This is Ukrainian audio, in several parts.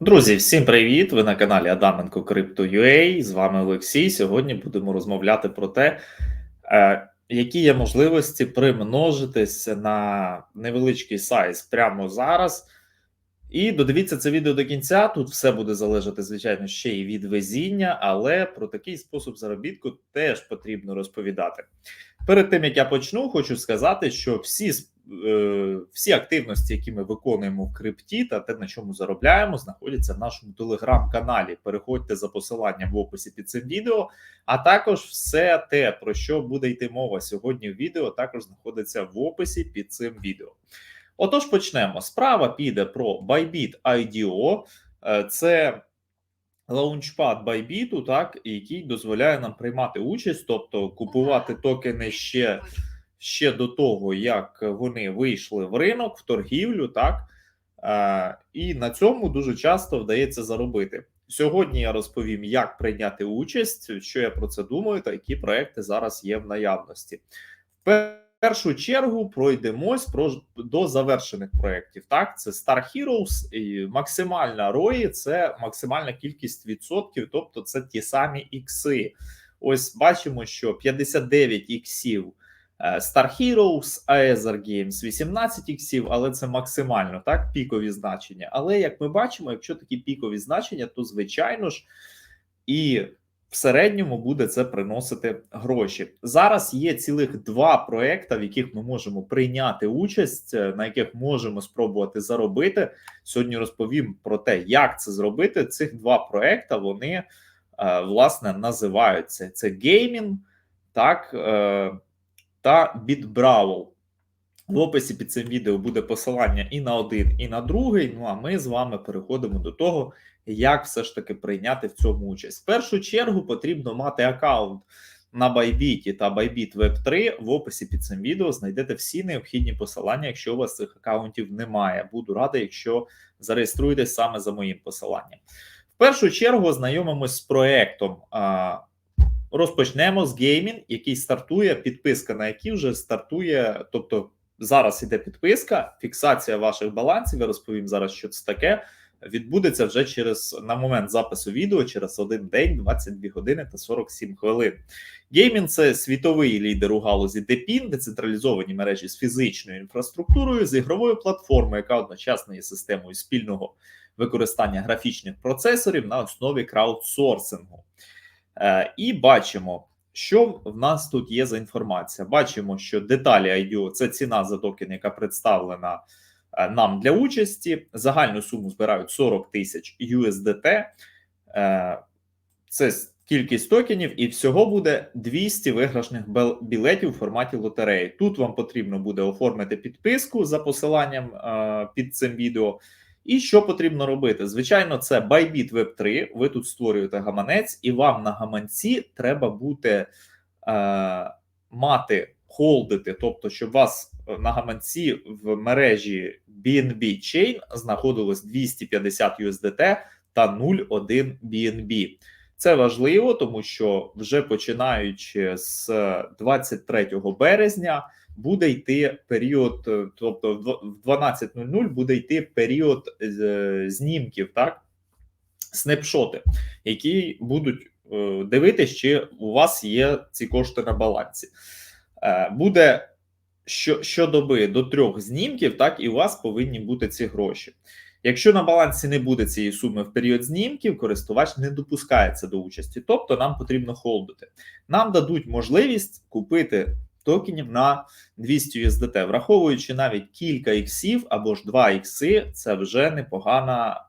Друзі, всім привіт! Ви на каналі Адаменко Crypto.ua, З вами Олексій. Сьогодні будемо розмовляти про те, е, які є можливості примножитись на невеличкий сайз прямо зараз. І додивіться це відео до кінця. Тут все буде залежати, звичайно, ще й від везіння, але про такий спосіб заробітку теж потрібно розповідати. Перед тим як я почну, хочу сказати, що всі е, всі активності, які ми виконуємо в крипті, та те, на чому заробляємо, знаходяться в нашому телеграм-каналі. Переходьте за посиланням в описі під цим відео, а також все те, про що буде йти мова сьогодні в відео, також знаходиться в описі під цим відео. Отож, почнемо. Справа піде про Bybit IDO. Е, це лаунчпад Bybit, так, який дозволяє нам приймати участь, тобто купувати токени ще ще до того, як вони вийшли в ринок, в торгівлю, так е, і на цьому дуже часто вдається заробити. Сьогодні я розповім, як прийняти участь, що я про це думаю, та які проекти зараз є в наявності першу чергу пройдемось про до завершених проєктів. Так, це Star Heroes і максимальна ROI – це максимальна кількість відсотків, тобто це ті самі ікси. Ось бачимо, що 59 іксів е, Star Heroes, Aether Games 18 іксів, але це максимально так, пікові значення. Але як ми бачимо, якщо такі пікові значення, то звичайно ж і в середньому буде це приносити гроші. Зараз є цілих два проекти, в яких ми можемо прийняти участь, е, на яких можемо спробувати заробити. Сьогодні розповім про те, як це зробити. Цих два проекти вони е, власне називаються: це геймінг, так е, та BitBrawl. В описі під цим відео буде посилання і на один, і на другий. Ну а ми з вами переходимо до того, як все ж таки прийняти в цьому участь. В першу чергу потрібно мати аккаунт на Bybit та Bybit Web 3. В описі під цим відео знайдете всі необхідні посилання, якщо у вас цих аккаунтів немає. Буду радий, якщо зареєструєтесь саме за моїм посиланням. В першу чергу знайомимось з проектом. Розпочнемо з геймінг, який стартує, підписка на який вже стартує, тобто зараз іде підписка, фіксація ваших балансів. Я розповім зараз, що це таке відбудеться вже через на момент запису відео через один день, 22 години та 47 хвилин. Геймінг це світовий лідер у галузі DePIN, децентралізовані мережі з фізичною інфраструктурою, з ігровою платформою, яка одночасно є системою спільного використання графічних процесорів на основі краудсорсингу. Е, І бачимо. Що в нас тут є за інформація? Бачимо, що деталі IDO – це ціна за токен, яка представлена Е, нам для участі. Загальну суму збирають 40 тисяч USDT. Е, це кількість токенів, і всього буде 200 виграшних білетів у форматі лотереї. Тут вам потрібно буде оформити підписку за посиланням е, під цим відео. І що потрібно робити? Звичайно, це Bybit Web 3. Ви тут створюєте гаманець, і вам на гаманці треба буде е, мати холдити, тобто, щоб вас на гаманці в мережі BNB Chain знаходилось 250 USDT та 0,1 BNB. Це важливо, тому що вже починаючи з 23 березня буде йти період, тобто в 12.00 буде йти період е, знімків, так снапшоти, які будуть е, дивитися, чи у вас є ці кошти на балансі. Е, буде що, щодоби до трьох знімків, так і у вас повинні бути ці гроші. Якщо на балансі не буде цієї суми в період знімків, користувач не допускається до участі, тобто нам потрібно холдити. Нам дадуть можливість купити токенів на 200 USDT, враховуючи навіть кілька іксів або ж 2 ікси, це вже непогана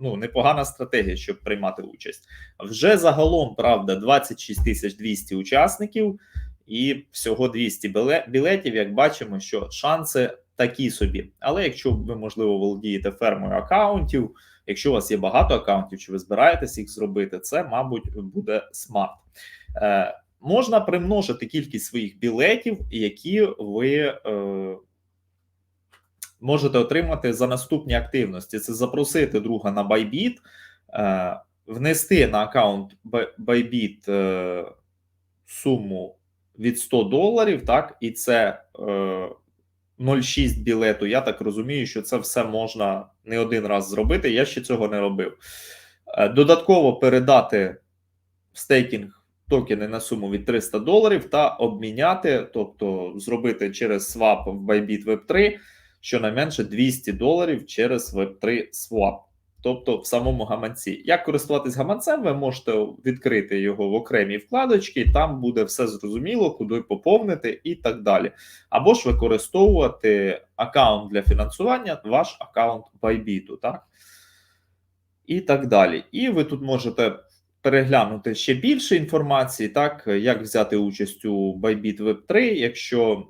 ну, непогана стратегія, щоб приймати участь. Вже загалом, правда, 26 200 учасників і всього 200 білетів, як бачимо, що шанси такі собі. Але якщо ви, можливо, володієте фермою аккаунтів, якщо у вас є багато аккаунтів, чи ви збираєтесь їх зробити, це, мабуть, буде смарт. Можна примножити кількість своїх білетів, які ви е, можете отримати за наступні активності. Це запросити друга на Bybit, е, внести на аккаунт Bybit е, суму від 100 доларів, так, і це е, 0,6 білету. Я так розумію, що це все можна не один раз зробити. Я ще цього не робив. Е, Додатково передати стейкінг токени на суму від 300 доларів та обміняти, тобто зробити через свап в Bybit Web3 щонайменше 200 доларів через Web3 Swap. Тобто в самому гаманці. Як користуватись гаманцем, ви можете відкрити його в окремій вкладочці, там буде все зрозуміло, куди поповнити і так далі. Або ж використовувати аккаунт для фінансування, ваш аккаунт Bybit, так? І так далі. І ви тут можете переглянути ще більше інформації, так, як взяти участь у Bybit Web3, якщо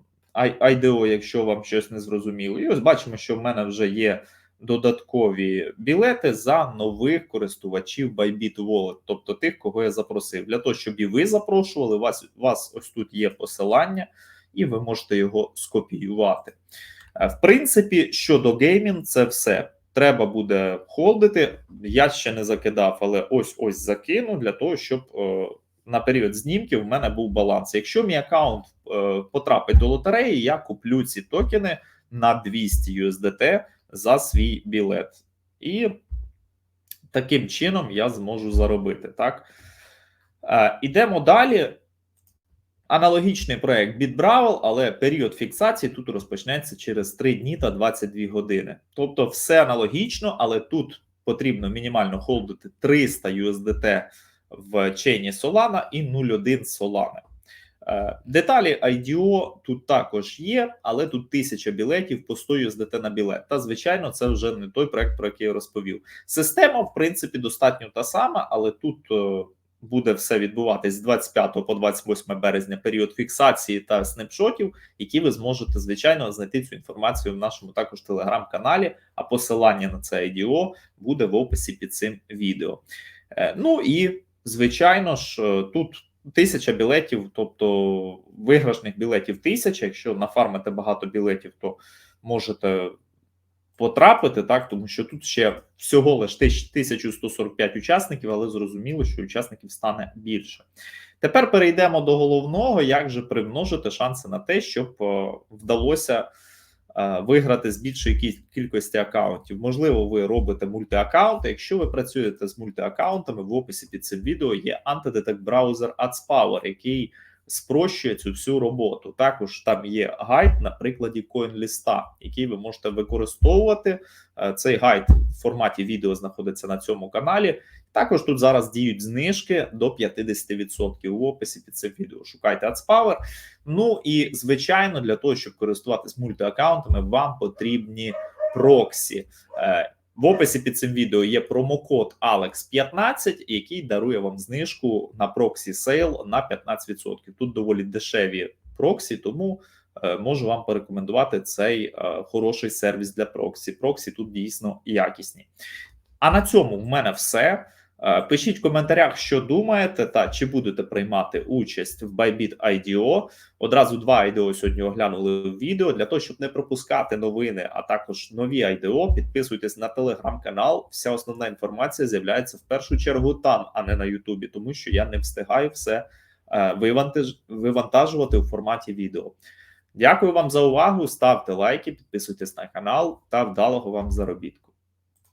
IDO, якщо вам щось не зрозуміло. І ось бачимо, що в мене вже є додаткові білети за нових користувачів Bybit Wallet, тобто тих, кого я запросив. Для того, щоб і ви запрошували, вас, вас ось тут є посилання, і ви можете його скопіювати. Е, В принципі, щодо геймінг, це все. Треба буде холдити. Я ще не закидав, але ось ось закину для того, щоб е, на період знімків в мене був баланс. Якщо мій аккаунт е, потрапить до лотереї, я куплю ці токени на 200 USDT за свій білет. І таким чином я зможу заробити. Так? Е, ідемо далі. Аналогічний проект BitBravel, але період фіксації тут розпочнеться через 3 дні та 22 години. Тобто, все аналогічно, але тут потрібно мінімально холдити 300 USDT в чейні Solana і 0,1 Solana. Е, Деталі IDO тут також є, але тут 1000 білетів по 100 USDT на білет. Та звичайно, це вже не той проект, про який я розповів. Система, в принципі, достатньо та сама, але тут е, буде все відбуватись з 25 по 28 березня, період фіксації та снапшотів, які ви зможете звичайно знайти цю інформацію в нашому також телеграм-каналі. А посилання на це IDO буде в описі під цим відео. Е, Ну і звичайно ж, е, тут. Тисяча білетів, тобто виграшних білетів тисяча. Якщо нафармите багато білетів, то можете потрапити, так, тому що тут ще всього лише 1145 учасників, але зрозуміло, що учасників стане більше. Тепер перейдемо до головного: як же примножити шанси на те, щоб е, вдалося е, виграти з більшої кі- кількості акаунтів. Можливо, ви робите мультиаккаунти. Якщо ви працюєте з мультиаккаунтами, в описі під цим відео є антидетект браузер AdsPower, який спрощує цю всю роботу. Також там є гайд на прикладі CoinList, який ви можете використовувати. Е, Цей гайд в форматі відео знаходиться на цьому каналі. Також тут зараз діють знижки до 50% в описі під цим відео. Шукайте AdsPower. Ну і звичайно, для того, щоб користуватись мультиаккаунтами, вам потрібні проксі. В описі під цим відео є промокод ALEX15, який дарує вам знижку на проксі сейл на 15%. Тут доволі дешеві проксі, тому е, можу вам порекомендувати цей е, хороший сервіс для проксі. Проксі тут дійсно якісні. А на цьому в мене все. Е, Пишіть в коментарях, що думаєте, та чи будете приймати участь в Bybit IDO. Одразу два IDO сьогодні оглянули в відео. Для того, щоб не пропускати новини, а також нові IDO, підписуйтесь на телеграм-канал. Вся основна інформація з'являється в першу чергу там, а не на Ютубі, тому що я не встигаю все е, вивантажувати у форматі відео. Дякую вам за увагу. Ставте лайки, підписуйтесь на канал та вдалого вам заробітку.